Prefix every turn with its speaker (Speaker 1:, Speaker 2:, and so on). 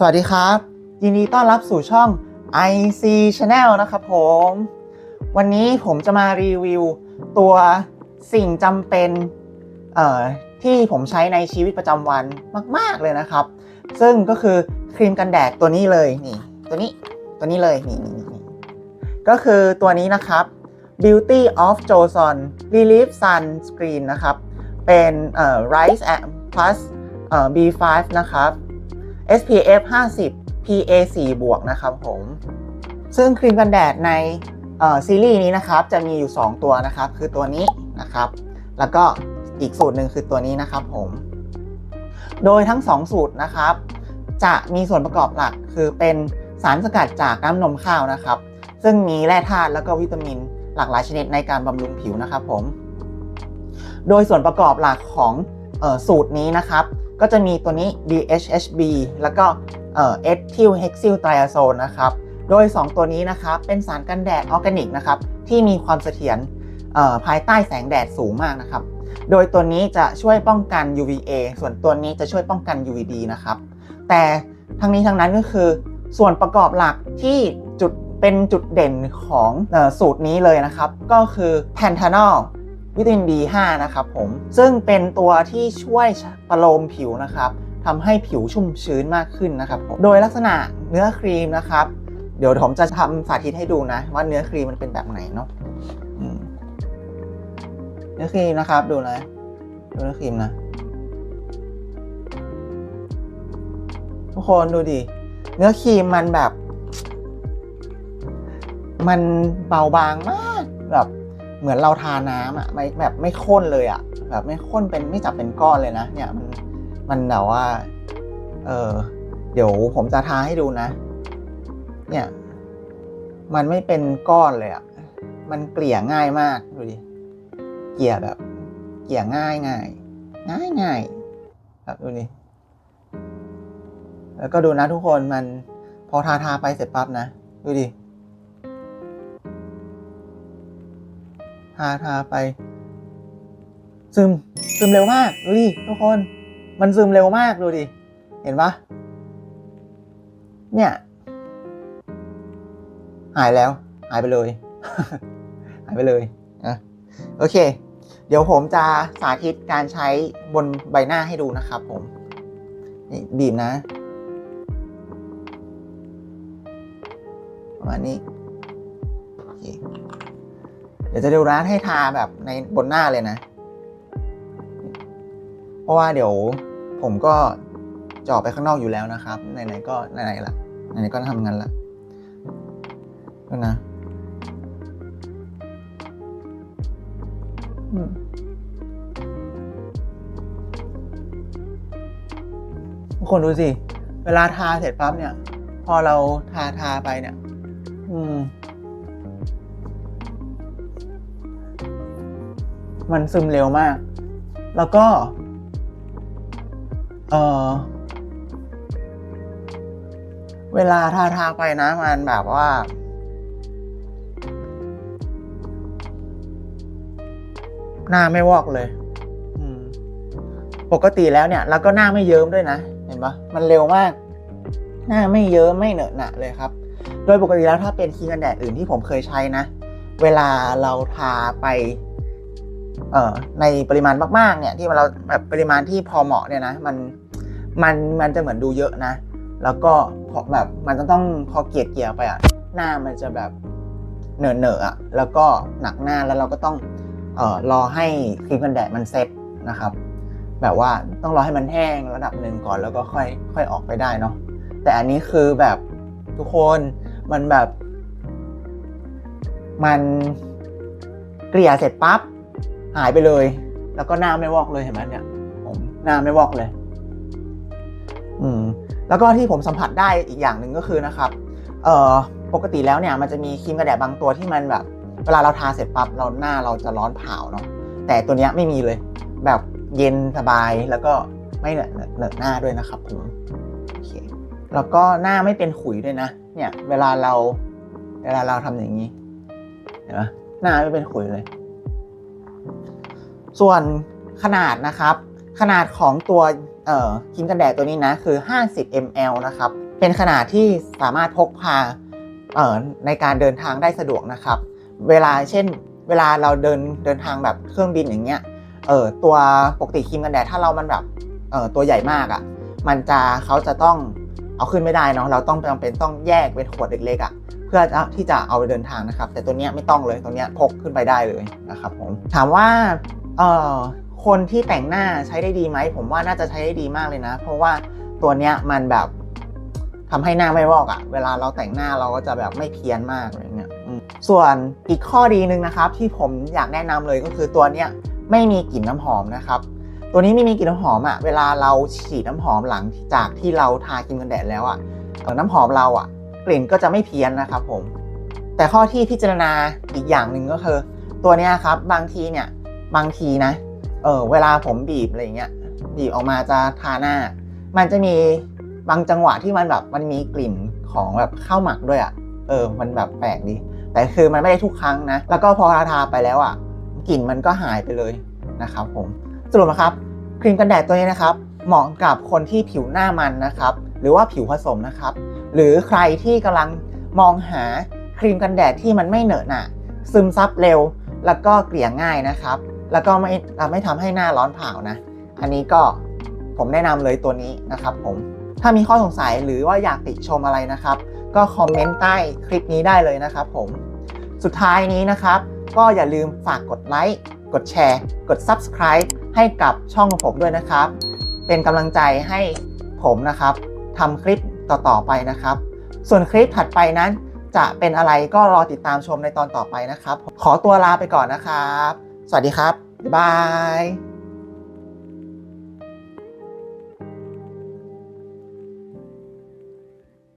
Speaker 1: สวัสดีครับ ยินดีต้อนรับสู่ช่อง IC Channel นะครับผม วันนี้ผมจะมารีวิวตัวสิ่งจำเป็นที่ผมใช้ในชีวิตประจำวันมาก ๆ เลยนะครับ ซึ่งก็คือครีมกันแดดตัวนี้เลยนี่ ตัวนี้ตัวนี้เลยนี่นี่นี่ก็คือตัวนี้นะครับ Beauty of Joseon Relief Sun Screen นะครับ เป็น Rise Plus B5 นะครับ SPF 50 PA 4บวกนะครับผม ซึ่งครีมกันแดดในซีรีส์นี้นะครับ จะมีอยู่ 2 ตัวนะครับ คือตัวนี้นะครับ แล้วก็อีกสูตรหนึ่งคือตัวนี้นะครับผม โดยทั้ง 2 สูตรนะครับ จะมีส่วนประกอบหลักคือเป็นสารสกัดจากน้ำนมข้าวนะครับ ซึ่งมีแร่ธาตุแล้วก็วิตามินหลากหลายชนิดในการบำรุงผิวนะครับผม โดยส่วนประกอบหลักของออสูตรนี้นะครับ ก็จะมีตัวนี้ DHHB แล้วก็เอ่อ ethyl hexyl triazole นะครับ โดย 2 ตัวนี้นะครับเป็นสารกันแดดออร์แกนิกนะครับที่มีความเสถียรภายใต้แสงแดดสูงมากนะครับ โดยตัวนี้จะช่วยป้องกัน UVA ส่วนตัวนี้จะช่วยป้องกัน UVD นะครับ แต่ทั้งนี้ทั้งนั้นก็คือส่วนประกอบหลักที่จุดเป็นจุดเด่นของออสูตรนี้เลยนะครับ ก็คือแพนทานอล วิตามิน B5 นะครับผมซึ่งเป็นตัวที่ช่วยประโลมผิวนะครับทำให้ผิวชุ่มชื้นมากขึ้นนะครับผมโดยลักษณะเนื้อครีมนะครับ เดี๋ยวผมจะทำสาธิตให้ดูนะ ว่าเนื้อครีมมันเป็นแบบไหนเนาะเนื้อครีมนะครับดูนะดูเนื้อครีมนะทุกคนดูดิเนื้อครีมมันแบบ มันเบาบางมาก เหมือนเราทาน้ำอะไม่แบบไม่ข้นเลยอะแบบไม่ข้นเป็นไม่จับเป็นก้อนเลยนะ เนี่ยมันมันแบบว่า เออเดี๋ยวผมจะทาให้ดูนะ เนี่ย มันไม่เป็นก้อนเลยอะมันเกลี่ยง่ายมากดูดิเกลี่ยแบบ เกลี่ยง่ายง่ายง่ายง่ายแบบดูดิแล้วก็ดูนะทุกคนมันพอทาทาไปเสร็จปั๊บนะ ดูดิ ทาทาไป ซึมซึมเร็วมากดูดิทุกคน มันซึมเร็วมากดูดิ เห็นปะเนี่ย หายแล้ว หายไปเลย หายไปเลยนะโอเค เดี๋ยวผมจะสาธิตการใช้บนใบหน้าให้ดูนะครับผม นี่บีบนะ ประมาณนี้ โอเค เดี๋ยวจะดูร้านให้ทาแบบในบนหน้าเลยนะ เพราะว่าเดี๋ยวผมก็จะออกไปข้างนอกอยู่แล้วนะครับไหนๆก็ไหนๆละไหนๆก็ทำงานละก็นะทุกคนดูสิ เวลาทาเสร็จปั๊บเนี่ย พอเราทาทาไปเนี่ย อืม มันซึมเร็วมาก แล้วก็เออเวลาทาทาไปนะมันแบบว่า หน้าไม่วอกเลยปกติแล้วเนี่ย แล้วก็หน้าไม่เยิ้มด้วยนะ เห็นปะมันเร็วมาก หน้าไม่เยิ้มไม่เหนอะหนะเลยครับ โดยปกติแล้วถ้าเป็นครีมกันแดดอื่นที่ผมเคยใช้นะ เวลาเราทาไป ในปริมาณมากๆเนี่ยที่เราแบบปริมาณที่พอเหมาะเนี่ยนะมันมันมันจะเหมือนดูเยอะนะ แล้วก็พอแบบมันจะต้องพอเกลียดเกียไปอะหน้ามันจะแบบเหนอะเหนอะอะแล้วก็หนักหน้าแล้วเราก็ต้องเอ่อรอให้ครีมกันแดดมันเซ็ตนะครับ แบบว่าต้องรอให้มันแห้งระดับหนึ่งก่อนแล้วก็ค่อยค่อยออกไปได้เนาะแต่อันนี้คือแบบทุกคนมันแบบ มันเกลี่ยเสร็จปั๊บ หายไปเลย แล้วก็หน้าไม่วอกเลยเห็นไหมเนี่ย ผมหน้าไม่วอกเลย อืม แล้วก็ที่ผมสัมผัสได้อีกอย่างหนึ่งก็คือนะครับ เอ่อปกติแล้วเนี่ยมันจะมีครีมกระแดดบางตัวที่มันแบบ เวลาเราทาเสร็จปั๊บเราหน้าเราจะร้อนเผาเนาะแต่ตัวเนี้ยไม่มีเลย แบบเย็นสบายแล้วก็ไม่เหนอะเหนอะหน้าด้วยนะครับผมโอเคแล้วก็หน้าไม่เป็นขุยด้วยนะ เนี่ย เวลาเรา เวลาเราทำอย่างนี้เห็นไหมหน้าไม่เป็นขุยเลย ส่วนขนาดนะครับ ขนาดของตัวครีมกันแดดตัวนี้นะคือ 50 ml นะครับ เป็นขนาดที่สามารถพกพาในการเดินทางได้สะดวกนะครับ เวลาเช่น เวลาเราเดินเดินทางแบบเครื่องบินอย่างเงี้ยเออตัวปกติครีมกันแดดถ้าเรามันแบบเออตัวใหญ่มากอะ่ะ มันจะเขาจะต้องเอาขึ้นไม่ได้เนาะเราต้องจำเป็นต้องแยกเป็นขวดเล็กๆอะ่ะเพื่อที่จะเอาไปเดินทางนะครับ แต่ตัวเนี้ยไม่ต้องเลยตัวเนี้ยพกขึ้นไปได้เลยนะครับผมถามว่า เออคนที่แต่งหน้าใช้ได้ดีไหม ผมว่าน่าจะใช้ได้ดีมากเลยนะ เพราะว่าตัวเนี้ยมันแบบทำให้หน้าไม่วอกอะ่ะ เวลาเราแต่งหน้าเราก็จะแบบไม่เพี้ยนมากอะไรเงี้ยส่วนอีกข้อดีหนึ่งนะครับ ที่ผมอยากแนะนำเลยก็คือตัวเนี้ยไม่มีกลิ่นน้ำหอมนะครับ ตัวนี้ไม่มีกลิ่นน้ำหอมอะ่ะ เวลาเราฉีดน้ำหอมหลังจากที่เราทาครีมกันแดดแล้วอะ่ะน้ำหอมเราอะ่ะ กลิ่นก็จะไม่เพี้ยนนะครับผม แต่ข้อที่พิจารณาอีกอย่างหนึ่งก็คือ ตัวนี้ครับบางทีเนี่ย บางทีนะ เออเวลาผมบีบอะไรเงี้ย บีบออกมาจะทาหน้า มันจะมีบางจังหวะที่มันแบบมันมีกลิ่นของแบบข้าวหมักด้วยอะ่ะ เออ มันแบบแปลกดี แต่คือมันไม่ได้ทุกครั้งนะ แล้วก็พอทาทาไปแล้วอะ่ะ กลิ่นมันก็หายไปเลยนะครับผม สรุปนะครับ ครีมกันแดดตัวนี้นะครับ เหมาะกับคนที่ผิวหน้ามันนะครับ หรือว่าผิวผสมนะครับ หรือใครที่กำลังมองหาครีมกันแดดที่มันไม่เหนอะหนะซึมซับเร็ว แล้วก็เกลี่ยง่ายนะครับ แล้วก็ไม่ไม่ทำให้หน้าร้อนเผานะ อันนี้ก็ผมแนะนำเลยตัวนี้นะครับผม ถ้ามีข้อสงสัยหรือว่าอยากติชมอะไรนะครับ ก็คอมเมนต์ใต้คลิปนี้ได้เลยนะครับผม สุดท้ายนี้นะครับ ก็อย่าลืมฝากกดไลค์ กดแชร์ กด Subscribe ให้กับช่องของผมด้วยนะครับ เป็นกำลังใจให้ผมนะครับทำคลิปต่อๆไปนะครับ ส่วนคลิปถัดไปนั้น จะเป็นอะไรก็รอติดตามชมในตอนต่อไปนะครับ ขอตัวลาไปก่อนนะครับ สวัสดีครับ บ๊ายบาย